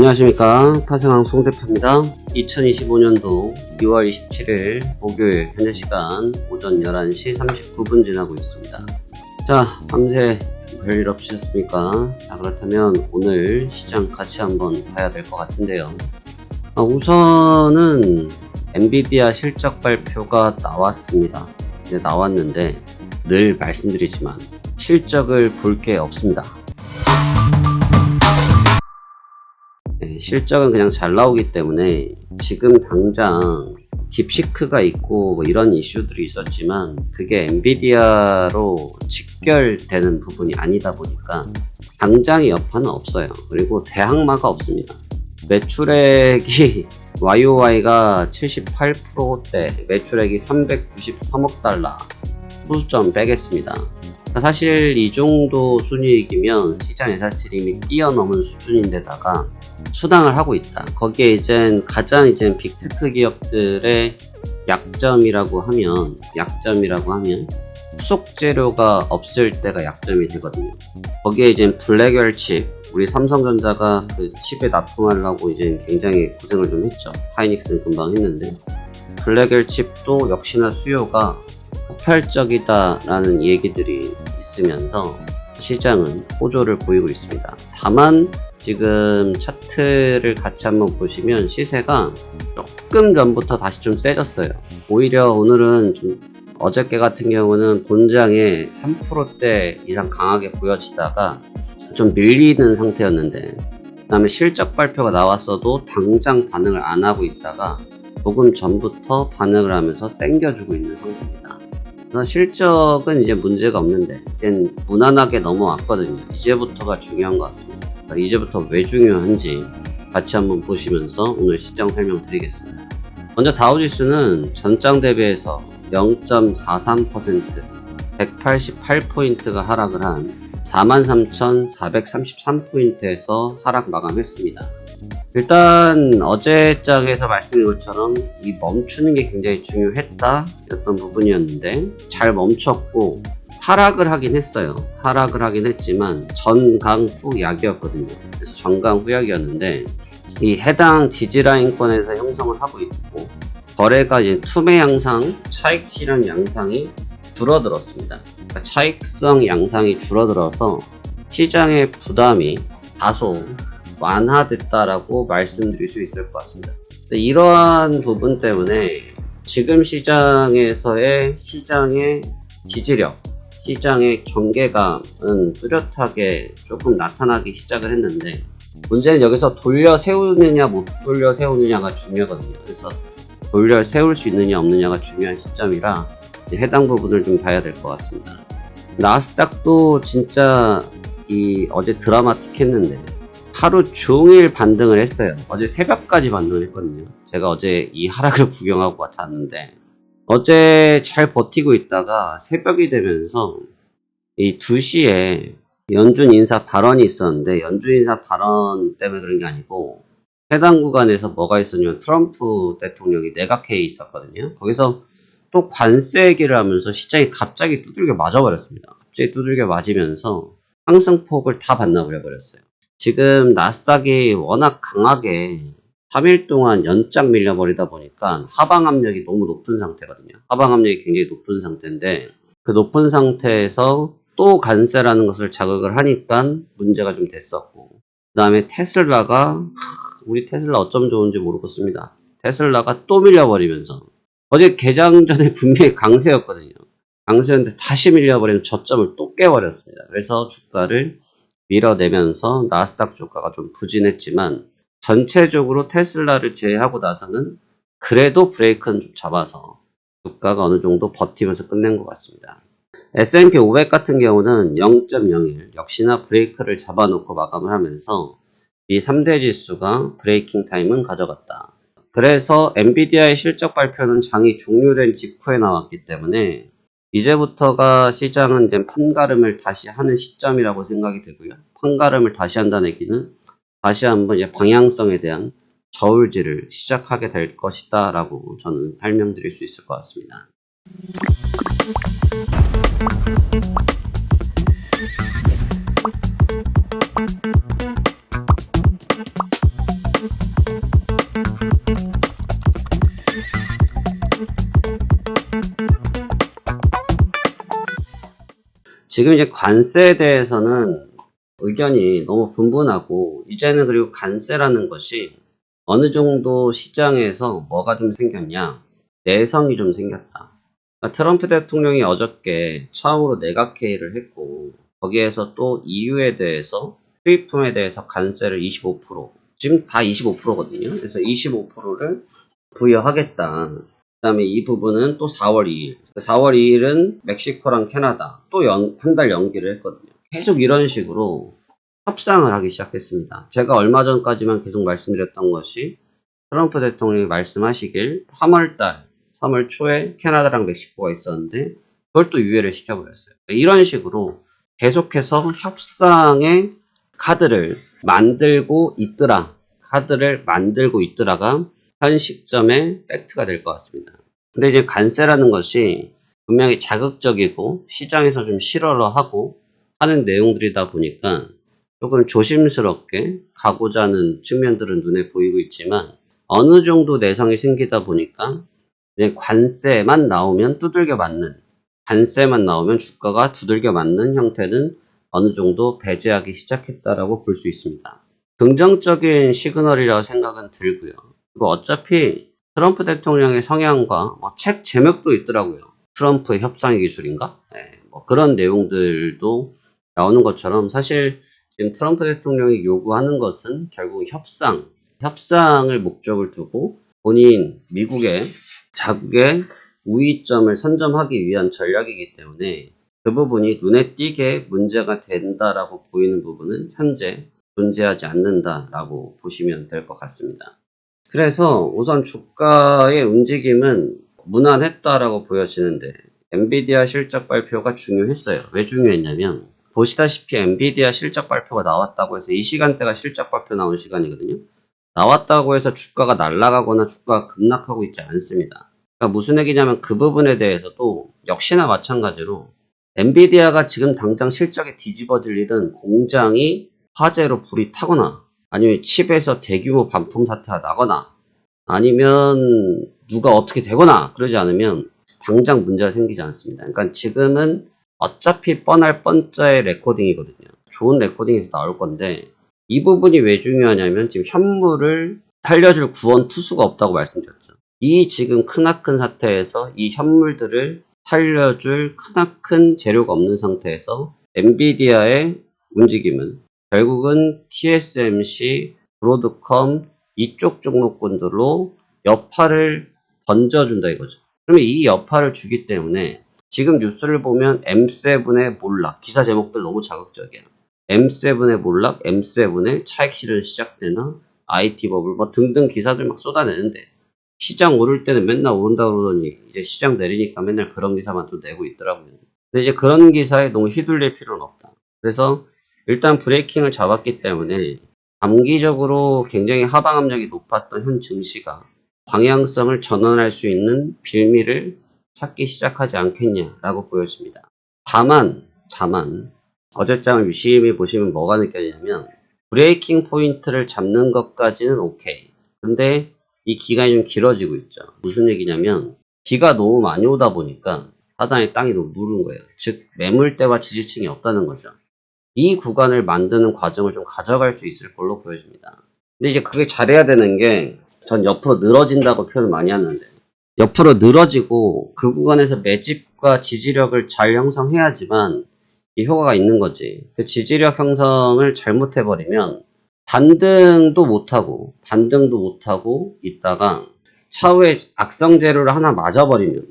안녕하십니까. 파생왕 송대표입니다. 2025년도 2월 27일 목요일 현재 시간 오전 11시 39분 지나고 있습니다. 자 밤새 별일 없으셨습니까? 자 그렇다면 오늘 시장 같이 한번 봐야 될 것 같은데요. 아, 우선은 엔비디아 실적 발표가 나왔습니다. 이제 나왔는데 늘 말씀드리지만 실적을 볼 게 없습니다 실적은 그냥 잘 나오기 때문에 지금 당장 딥시크가 있고 뭐 이런 이슈들이 있었지만 그게 엔비디아로 직결되는 부분이 아니다 보니까 당장의 여파는 없어요. 그리고 대항마가 없습니다. 매출액이 YOY가 78%대 매출액이 393억 달러 소수점 빼겠습니다. 사실 이 정도 순이익이면 시장 예사치를 이미 뛰어넘은 수준인데다가 수당을 하고 있다. 거기에 이제 가장 이제 빅테크 기업들의 약점이라고 하면 약점이라고 하면 후속 재료가 없을 때가 약점이 되거든요. 거기에 이제 블랙웰 칩 우리 삼성전자가 그 칩에 납품하려고 이제 굉장히 고생을 좀 했죠. 하이닉스는 금방 했는데 블랙웰 칩도 역시나 수요가 폭발적이다라는 얘기들이 있으면서 시장은 호조를 보이고 있습니다. 다만 지금 차트를 같이 한번 보시면 시세가 조금 전부터 다시 좀 세졌어요. 오히려 오늘은 좀 어저께 같은 경우는 본장에 3%대 이상 강하게 보여지다가 좀 밀리는 상태였는데 그 다음에 실적 발표가 나왔어도 당장 반응을 안 하고 있다가 조금 전부터 반응을 하면서 땡겨주고 있는 상태입니다. 실적은 이제 문제가 없는데 이젠 무난하게 넘어왔거든요. 이제부터가 중요한 것 같습니다. 그러니까 이제부터 왜 중요한지 같이 한번 보시면서 오늘 시장 설명드리겠습니다. 먼저 다우지수는 전장 대비해서 0.43% 188포인트가 하락을 한 43,433포인트에서 하락 마감했습니다. 일단 어제장에서 말씀드린 것처럼 이 멈추는 게 굉장히 중요했다 였던 부분이었는데 잘 멈췄고 하락을 하긴 했어요. 하락을 하긴 했지만 전강 후 약이었거든요. 그래서 전강 후 약이었는데 이 해당 지지라인권에서 형성을 하고 있고 거래가 이제 투매 양상, 차익 실현 양상이 줄어들었습니다. 그러니까 차익성 양상이 줄어들어서 시장의 부담이 다소 완화됐다라고 말씀드릴 수 있을 것 같습니다. 이러한 부분 때문에 지금 시장에서의 시장의 지지력, 시장의 경계감은 뚜렷하게 조금 나타나기 시작을 했는데 문제는 여기서 돌려 세우느냐 못 돌려 세우느냐가 중요하거든요. 그래서 돌려 세울 수 있느냐 없느냐가 중요한 시점이라 해당 부분을 좀 봐야 될 것 같습니다. 나스닥도 진짜 이 어제 드라마틱했는데 하루 종일 반등을 했어요. 어제 새벽까지 반등을 했거든요. 제가 어제 이 하락을 구경하고 왔었는데 어제 잘 버티고 있다가 새벽이 되면서 이 2시에 연준 인사 발언이 있었는데 연준 인사 발언 때문에 그런 게 아니고 해당 구간에서 뭐가 있었냐면 트럼프 대통령이 내각회의 있었거든요. 거기서 또 관세 얘기를 하면서 시장이 갑자기 두들겨 맞아버렸습니다. 갑자기 두들겨 맞으면서 상승폭을 다 반납을 해버렸어요. 지금 나스닥이 워낙 강하게 3일 동안 연짝 밀려버리다 보니까 하방 압력이 너무 높은 상태거든요. 하방 압력이 굉장히 높은 상태인데 그 높은 상태에서 또 관세라는 것을 자극을 하니까 문제가 좀 됐었고 그 다음에 테슬라가 우리 테슬라 어쩜 좋은지 모르겠습니다. 테슬라가 또 밀려버리면서 어제 개장 전에 분명히 강세였거든요. 강세였는데 다시 밀려버리는 저점을 또 깨버렸습니다. 그래서 주가를 밀어내면서 나스닥 주가가 좀 부진했지만 전체적으로 테슬라를 제외하고 나서는 그래도 브레이크는 좀 잡아서 주가가 어느 정도 버티면서 끝낸 것 같습니다. S&P 500 같은 경우는 0.01 역시나 브레이크를 잡아놓고 마감을 하면서 이 3대 지수가 브레이킹 타임은 가져갔다. 그래서 엔비디아의 실적 발표는 장이 종료된 직후에 나왔기 때문에 이제부터가 시장은 이제 판가름을 다시 하는 시점이라고 생각이 되고요. 판가름을 다시 한다는 얘기는 다시 한번 방향성에 대한 저울질을 시작하게 될 것이다 라고 저는 설명드릴 수 있을 것 같습니다. 지금 이제 관세에 대해서는 의견이 너무 분분하고 이제는 그리고 관세라는 것이 어느 정도 시장에서 뭐가 좀 생겼냐 내성이 좀 생겼다. 그러니까 트럼프 대통령이 어저께 처음으로 내각회의를 했고 거기에서 또 EU에 대해서 수입품에 대해서 관세를 25% 지금 다 25%거든요. 그래서 25%를 부여하겠다. 그 다음에 이 부분은 또 4월 2일. 4월 2일은 멕시코랑 캐나다 또 한 달 연기를 했거든요. 계속 이런 식으로 협상을 하기 시작했습니다. 제가 얼마 전까지만 계속 말씀드렸던 것이 트럼프 대통령이 말씀하시길 3월달, 3월 초에 캐나다랑 멕시코가 있었는데 그걸 또 유예를 시켜버렸어요. 이런 식으로 계속해서 협상의 카드를 만들고 있더라. 카드를 만들고 있더라가 현 시점의 팩트가 될 것 같습니다. 근데 이제 관세라는 것이 분명히 자극적이고 시장에서 좀 실어러 하고 하는 내용들이다 보니까 조금 조심스럽게 가고자 하는 측면들은 눈에 보이고 있지만 어느 정도 내성이 생기다 보니까 관세만 나오면 두들겨 맞는 관세만 나오면 주가가 두들겨 맞는 형태는 어느 정도 배제하기 시작했다라고 볼 수 있습니다. 긍정적인 시그널이라고 생각은 들고요. 그리고 어차피 트럼프 대통령의 성향과 뭐 책 제목도 있더라고요. 트럼프 협상의 기술인가? 네, 뭐 그런 내용들도 나오는 것처럼 사실 지금 트럼프 대통령이 요구하는 것은 결국 협상, 협상을 목적을 두고 본인 미국의 자국의 우위점을 선점하기 위한 전략이기 때문에 그 부분이 눈에 띄게 문제가 된다라고 보이는 부분은 현재 존재하지 않는다라고 보시면 될 것 같습니다. 그래서 우선 주가의 움직임은 무난했다라고 보여지는데 엔비디아 실적 발표가 중요했어요. 왜 중요했냐면 보시다시피 엔비디아 실적 발표가 나왔다고 해서 이 시간대가 실적 발표 나온 시간이거든요. 나왔다고 해서 주가가 날아가거나 주가가 급락하고 있지 않습니다. 그러니까 무슨 얘기냐면 그 부분에 대해서도 역시나 마찬가지로 엔비디아가 지금 당장 실적에 뒤집어질 일은 공장이 화재로 불이 타거나 아니면 칩에서 대규모 반품 사태가 나거나 아니면 누가 어떻게 되거나 그러지 않으면 당장 문제가 생기지 않습니다. 그러니까 지금은 어차피 뻔할 뻔짜의 레코딩이거든요. 좋은 레코딩에서 나올 건데 이 부분이 왜 중요하냐면 지금 현물을 살려줄 구원 투수가 없다고 말씀드렸죠. 이 지금 크나큰 사태에서 이 현물들을 살려줄 크나큰 재료가 없는 상태에서 엔비디아의 움직임은 결국은 TSMC, 브로드컴 이쪽 종목군들로 여파를 던져준다 이거죠. 그러면 이 여파를 주기 때문에 지금 뉴스를 보면 M7의 몰락 기사 제목들 너무 자극적이야. M7의 몰락, M7의 차익 실현 시작되나, IT 버블 뭐 등등 기사들 막 쏟아내는데 시장 오를 때는 맨날 오른다 그러더니 이제 시장 내리니까 맨날 그런 기사만 또 내고 있더라고요. 근데 이제 그런 기사에 너무 휘둘릴 필요는 없다. 그래서 일단 브레이킹을 잡았기 때문에 단기적으로 굉장히 하방 압력이 높았던 현 증시가 방향성을 전환할 수 있는 빌미를 찾기 시작하지 않겠냐라고 보여집니다. 다만, 다만 어제장을 유심히 보시면 뭐가 느껴지냐면 브레이킹 포인트를 잡는 것까지는 오케이. 근데 이 기간이 좀 길어지고 있죠. 무슨 얘기냐면 비가 너무 많이 오다 보니까 하단에 땅이 너무 무른 거예요. 즉 매물대와 지지층이 없다는 거죠. 이 구간을 만드는 과정을 좀 가져갈 수 있을 걸로 보여집니다. 근데 이제 그게 잘해야 되는 게 전 옆으로 늘어진다고 표현을 많이 하는데 옆으로 늘어지고 그 구간에서 매집과 지지력을 잘 형성해야지만 이 효과가 있는 거지. 그 지지력 형성을 잘못해버리면 반등도 못하고 반등도 못하고 있다가 차후에 악성 재료를 하나 맞아버리면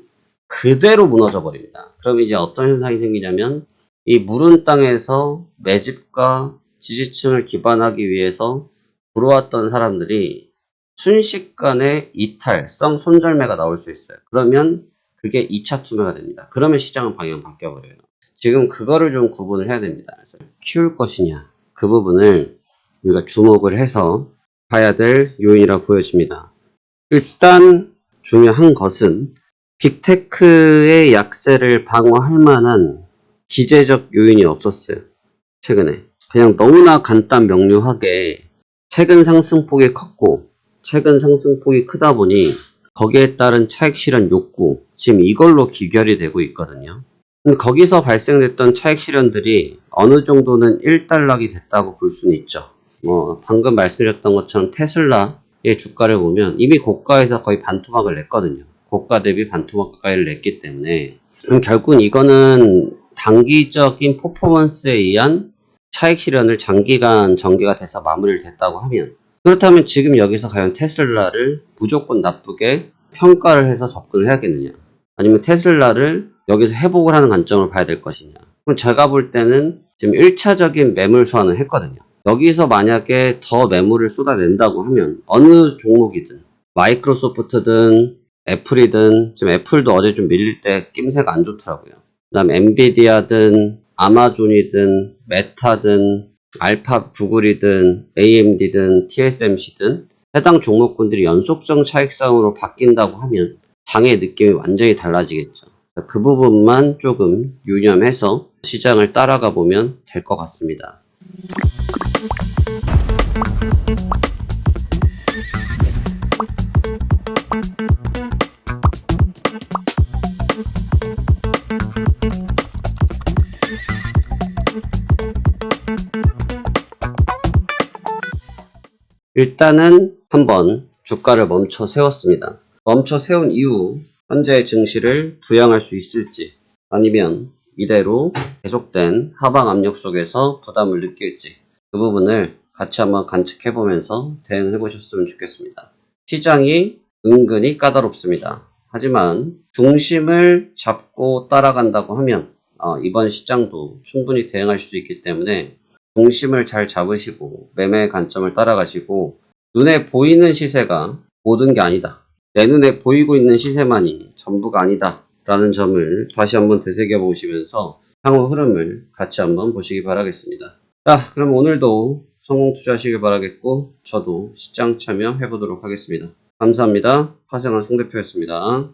그대로 무너져 버립니다. 그럼 이제 어떤 현상이 생기냐면 이 무른 땅에서 매집과 지지층을 기반하기 위해서 들어왔던 사람들이 순식간에 이탈성 손절매가 나올 수 있어요. 그러면 그게 2차 투매가 됩니다. 그러면 시장은 방향 바뀌어버려요. 지금 그거를 좀 구분을 해야 됩니다. 키울 것이냐 그 부분을 우리가 주목을 해서 봐야 될 요인이라고 보여집니다. 일단 중요한 것은 빅테크의 약세를 방어할 만한 기재적 요인이 없었어요. 최근에. 그냥 너무나 간단 명료하게 최근 상승폭이 컸고 최근 상승폭이 크다 보니 거기에 따른 차익 실현 욕구 지금 이걸로 기결이 되고 있거든요. 음, 거기서 발생됐던 차익 실현들이 어느 정도는 일단락이 됐다고 볼 수는 있죠. 뭐 방금 말씀드렸던 것처럼 테슬라의 주가를 보면 이미 고가에서 거의 반토막을 냈거든요. 고가 대비 반토막 가까이를 냈기 때문에 음, 결국은 이거는 단기적인 퍼포먼스에 의한 차익 실현을 장기간 전개가 돼서 마무리를 됐다고 하면 그렇다면 지금 여기서 과연 테슬라를 무조건 나쁘게 평가를 해서 접근을 해야겠느냐? 아니면 테슬라를 여기서 회복을 하는 관점을 봐야 될 것이냐? 그럼 제가 볼 때는 지금 1차적인 매물 소환을 했거든요. 여기서 만약에 더 매물을 쏟아낸다고 하면 어느 종목이든 마이크로소프트든 애플이든 지금 애플도 어제 좀 밀릴 때 낌새가 안 좋더라고요. 그 다음 엔비디아든 아마존이든 메타든 알파 구글이든 AMD든 TSMC든 해당 종목군들이 연속성 차익상으로 바뀐다고 하면 장의 느낌이 완전히 달라지겠죠. 그 부분만 조금 유념해서 시장을 따라가 보면 될 것 같습니다. 일단은 한번 주가를 멈춰 세웠습니다. 멈춰 세운 이후 현재의 증시를 부양할 수 있을지 아니면 이대로 계속된 하방 압력 속에서 부담을 느낄지 그 부분을 같이 한번 관측해 보면서 대응해 보셨으면 좋겠습니다. 시장이 은근히 까다롭습니다. 하지만 중심을 잡고 따라간다고 하면 어, 이번 시장도 충분히 대응할 수 있기 때문에 중심을 잘 잡으시고 매매 관점을 따라가시고 눈에 보이는 시세가 모든 게 아니다. 내 눈에 보이고 있는 시세만이 전부가 아니다. 라는 점을 다시 한번 되새겨 보시면서 향후 흐름을 같이 한번 보시기 바라겠습니다. 자, 그럼 오늘도 성공 투자하시길 바라겠고 저도 시장 참여해 보도록 하겠습니다. 감사합니다. 화생한 송 대표였습니다.